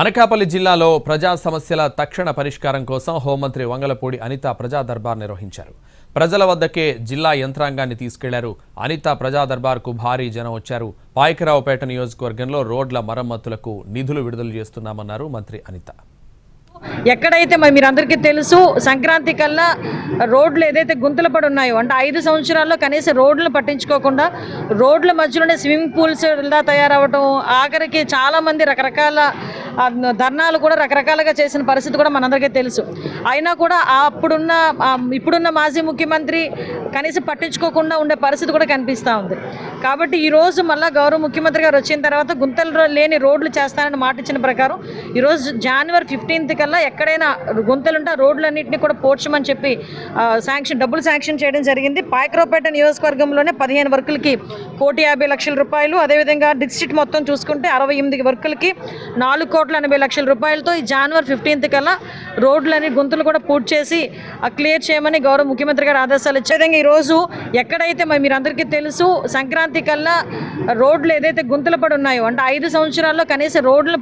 అనకాపల్లి జిల్లాలో ప్రజా సమస్యల తక్షణ పరిష్కారం కోసం హోంమంత్రి వంగలపూడి అనిత ప్రజా దర్బార్ నిర్వహించారు. ప్రజల వద్దకే జిల్లా యంత్రాంగాన్ని తీసుకెళ్ళారు. అనిత ప్రజా దర్బార్కు భారీ జనం వచ్చారు. పాయకరావుపేట నియోజకవర్గంలో రోడ్ల మరమ్మతులకు నిధులు విడుదల చేస్తున్నామన్నారు మంత్రి అనిత. ఎక్కడైతే మరి మీరందరికీ తెలుసు సంక్రాంతి కల్లా రోడ్లు ఏదైతే గుంతలు పడి ఉన్నాయో అంటే ఐదు సంవత్సరాల్లో కనీసం రోడ్లు పట్టించుకోకుండా రోడ్ల మధ్యలోనే స్విమ్మింగ్ పూల్స్ ఇలా తయారవటం ఆఖరికి చాలామంది రకరకాల ధర్నాలు కూడా రకరకాలుగా చేసిన పరిస్థితి కూడా మనందరికీ తెలుసు. అయినా కూడా అప్పుడున్న ఇప్పుడున్న మాజీ ముఖ్యమంత్రి కనీసం పట్టించుకోకుండా ఉండే పరిస్థితి కూడా కనిపిస్తూ ఉంది. కాబట్టి ఈరోజు మళ్ళీ గౌరవ ముఖ్యమంత్రి గారు వచ్చిన తర్వాత గుంతలు లేని రోడ్లు చేస్తానని మాట ఇచ్చిన ప్రకారం ఈరోజు జనవరి ఫిఫ్టీన్త్ కల్లా ఎక్కడైనా గుంతలుంటే రోడ్లన్నింటినీ కూడా పోడ్చమని చెప్పి శాంక్షన్ డబ్బులు శాంక్షన్ చేయడం జరిగింది. పాయకరావుపేట నియోజకవర్గంలోనే పదిహేను వర్కులకి కోటి యాభై లక్షల రూపాయలు. అదేవిధంగా డిస్ట్రిక్ట్ మొత్తం చూసుకుంటే అరవై ఎనిమిది వర్కులకి నాలుగు కోట్ల ఎనభై లక్షల రూపాయలతో ఈ జనవరి ఫిఫ్టీన్త్ కల్లా రోడ్లని గుంతలు కూడా పూర్తి చేసి ఆ, క్లియర్ చేయమని గౌరవ ముఖ్యమంత్రి గారు ఆదేశాలు ఇచ్చే విధంగా ఈరోజు ఎక్కడైతే మరి మీరందరికీ తెలుసు సంక్రాంతి కల్లా రోడ్లు ఏదైతే గుంతలు పడి ఉన్నాయో అంటే ఐదు సంవత్సరాల్లో కనీసం రోడ్లు